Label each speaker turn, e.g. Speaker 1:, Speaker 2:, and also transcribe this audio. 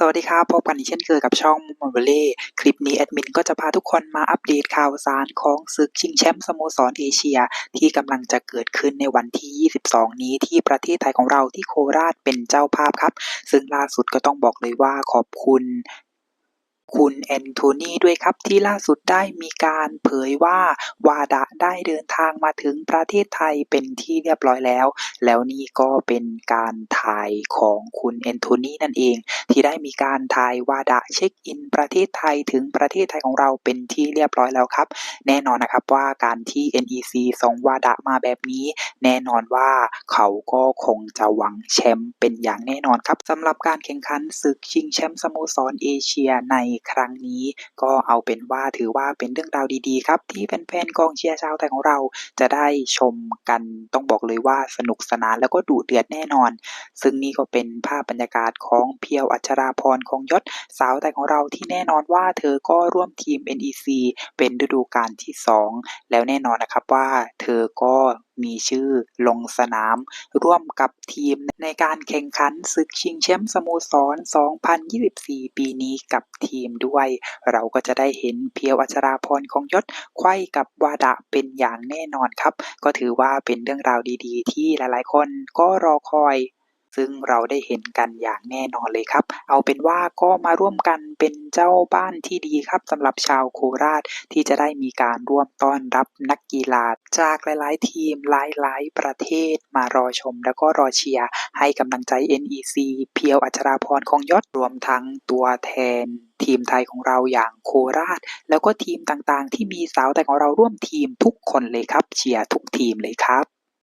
Speaker 1: สวัสดีครับพบกันอีกเช่นเคยกับช่องมอนเวเล่คลิปนี้แอดมินก็จะพาทุกคนมาอัปเดตข่าวสารของศึกชิงแชมป์สโมสรเอเชีย ที่กำลังจะเกิดขึ้นในวันที่ 22 นี้ที่ประเทศไทยของเราที่โคราชเป็นเจ้าภาพครับ ซึ่งล่าสุดก็ต้องบอกเลยว่าขอบคุณ คุณแอนโทนีด้วยครับ ที่ล่าสุดได้มีการเผยว่าวาดะได้เดินทางมาถึงประเทศไทยเป็นที่เรียบร้อยแล้ว แล้วนี่ก็เป็นการถ่ายของคุณแอนโทนีนั่นเอง ที่ได้มีการถ่ายวาดะเช็คอินประเทศไทยถึงประเทศไทยของเราเป็นที่เรียบร้อยแล้วครับ แน่นอนนะครับว่าการที่ NEC ส่งวาดะมาแบบนี้ แน่นอนว่าเขาก็คงจะหวังแชมป์เป็นอย่างแน่นอนครับสำหรับการแข่งขันศึกชิงแชมป์สโมสรเอเชียในครั้งนี้ ก็เอาเป็นว่าถือว่าเป็นเรื่องราวดีๆ ครับ ที่แฟนๆกองเชียร์ชาวไทยของเราจะได้ชมกันต้องบอกเลยว่าสนุกสนานแล้วก็ดุเดือดแน่นอน ซึ่งนี่ก็เป็นภาพบรรยากาศของเพียวอัชราพรคงยศสาวไทยของเราที่แน่นอนว่าเธอก็ร่วมทีม NEC เป็นฤดูกาลที่ 2 แล้วแน่นอนนะครับว่าเธอก็ มีชื่อลงสนาม ร่วมกับทีมในการแข่งขันศึกชิงแชมป์สโมสร 2024 ปีนี้กับทีมด้วย เราก็จะได้เห็นเพียวอัชราพรของยศไขว้กับวาดะเป็นอย่างแน่นอนครับ ก็ถือว่าเป็นเรื่องราวดีๆ ที่หลายๆ คนก็รอคอย ซึ่งเราได้เห็นกันอย่างแน่นอนเลยครับ เอาเป็นว่าก็มาร่วมกันเป็นเจ้าบ้านที่ดีครับสำหรับชาวโคราชที่จะได้มีการร่วมต้อนรับนักกีฬา จากหลาย ๆ ทีมหลาย ๆ ประเทศมารอชม แล้วก็รอเชียร์ให้กำลังใจ NEC เพียวอัชราพรคงยศรวมทั้งตัวแทนทีมไทยของเราอย่างโคราช แล้วก็ทีมต่างๆ ที่มีสาวไทยของเราร่วมทีมทุกคนเลยครับ เชียร์ทุกทีมเลยครับ